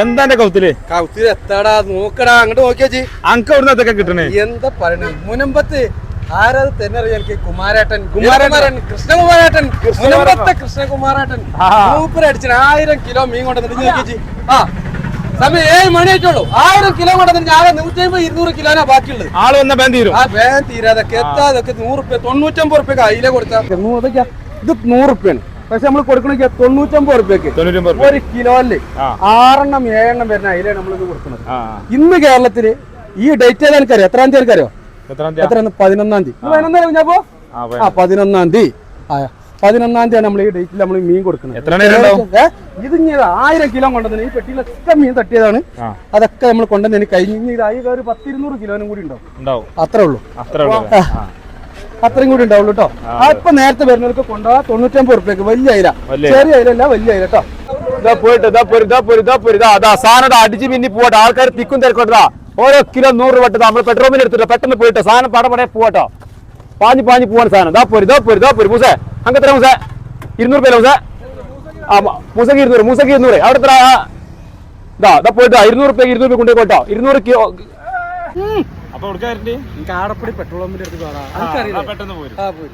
എന്താ എന്റെ കൗത്തിൽ? കൗത്തിൽ എത്താടാ നോക്കടാ അങ്ങോട്ട് നോക്കിയാച്ചി അങ്ക അവിടുന്ന് എന്തൊക്കെ കിട്ടണേ? എന്താ പറയണേ? മുനമ്പത്ത് ആരത് തന്നെ അറിയാം എനിക്ക് കുമാരേട്ടൻ കുമാരൻ കൃഷ്ണകുമാരേട്ടൻ മുനമ്പത്തെ കൃഷ്ണകുമാരേട്ടൻ. സൂപ്പർ അടിച്ചിന് ആയിരം കിലോ മീൻ കൊണ്ടുവന്നിട്ട് നോക്കിയാച്ചി ആ. സമയം ഏഴ് മണി ആയിട്ടുള്ളൂ. ആയിരം കിലോ കൊണ്ടുവന്നിട്ട് ആകെ നൂറ്റി അമ്പത് ഇരുന്നൂറ് കിലോനാ ബാക്കിയുള്ളത്. ആൾ വന്ന ബാൻ തീരും. ആ വേഗം തീരാതൊക്കെ എത്താതൊക്കെ നൂറുപ്യ റുപ്യ തൊണ്ണൂറ്റമ്പത് റുപ്യ കയ്യിലെ കൊടുത്താൽ ഇത് നൂറ് റുപ്യാണ്. പക്ഷെ നമ്മൾ കൊടുക്കണ തൊണ്ണൂറ്റമ്പത് റുപ്യക്ക്. ഒരു കിലോയിൽ. ആറെണ്ണം ഏഴെണ്ണം വരുന്ന നമ്മൾ നമ്മളിത് കൊടുക്കുന്നത്. ഇന്ന് കേരളത്തിൽ ഈ ഡേറ്റ് ഏതാ എനിക്കറിയാം എത്രാം തീയതി എനിക്കറിയോ എത്രയാണ് എത്ര പതിനൊന്നാം തീയതി. പതിനൊന്നാം തീയതി ആ, പതിനൊന്നാം. തീയതി. പതിനൊന്നാം തീയതി നമ്മൾ ഈ ഡേറ്റിൽ നമ്മൾ മീൻ കൊടുക്കുന്നത്? ഇത് ഇനി ആയിരം കിലോ കൊണ്ടുവന്നു ഈ പെട്ടിയിലൊക്കെ മീൻ തട്ടിയതാണ്. അതൊക്കെ നമ്മൾ കൊണ്ടുവന്നു കഴിഞ്ഞ് ഇത് ആയി ഒരു പത്തിരുന്നൂറ് കിലോനും കൂടി ഉണ്ടാവും. അത്രേ ഉള്ളൂ. അത്രേ ഉള്ളൂ. അത്രയും കൂടി ഉണ്ടാവുള്ളൂ കേട്ടോ ആ ഇപ്പൊ നേരത്തെ വരുന്നവർക്ക് കൊണ്ടുപോകാം. തൊണ്ണൂറ്റമ്പത് റുപ്യക്ക് വലിയ അയില. ചെറിയ അയിലല്ല വലിയ അയില കേട്ടോ ഇതാ പോയിട്ട് ഇതാ പൊരി ഇതാ പൊരി ഇതാ പൊരി അതാ സാധനം അടിച്ച് പിന്നി പോട്ടെ ആൾക്കാർ തിക്കും തിരക്കോട്ടാ ഓരോ കിലോ നൂറ് രൂപ നമ്മൾ പെട്രോൾ എടുത്തിട്ട് പെട്ടെന്ന് പോയിട്ട് സാധനം പടപടെ പോട്ടോ പാഞ്ഞ് പാഞ്ഞ് പോവാൻ സാധനം. ഇതാ പൊരി ഇതാ പൊരി ഇതാ പൊരി. മൂസേ അങ്ങത്ര മൂസേ? ഇരുന്നൂറ് പേര് മൂസേ? ആ മൂസക്ക് ഇരുന്നൂറ് മൂസക്ക് ഇരുന്നൂറ്. അവിടെ എത്ര? ഇതാ ഇതാ പോയിട്ട് ഇരുന്നൂറ് രൂപയ്ക്ക് ഇരുന്നൂറ് രൂപ കൊണ്ടുപോയി ഇരുന്നൂറ് അപ്പൊ എനിക്ക് ആടപ്പടി പെട്രോൾ പമ്പിന്റെ അടുത്ത് കാണാം പെട്ടെന്ന് പോരും. ആ പോയി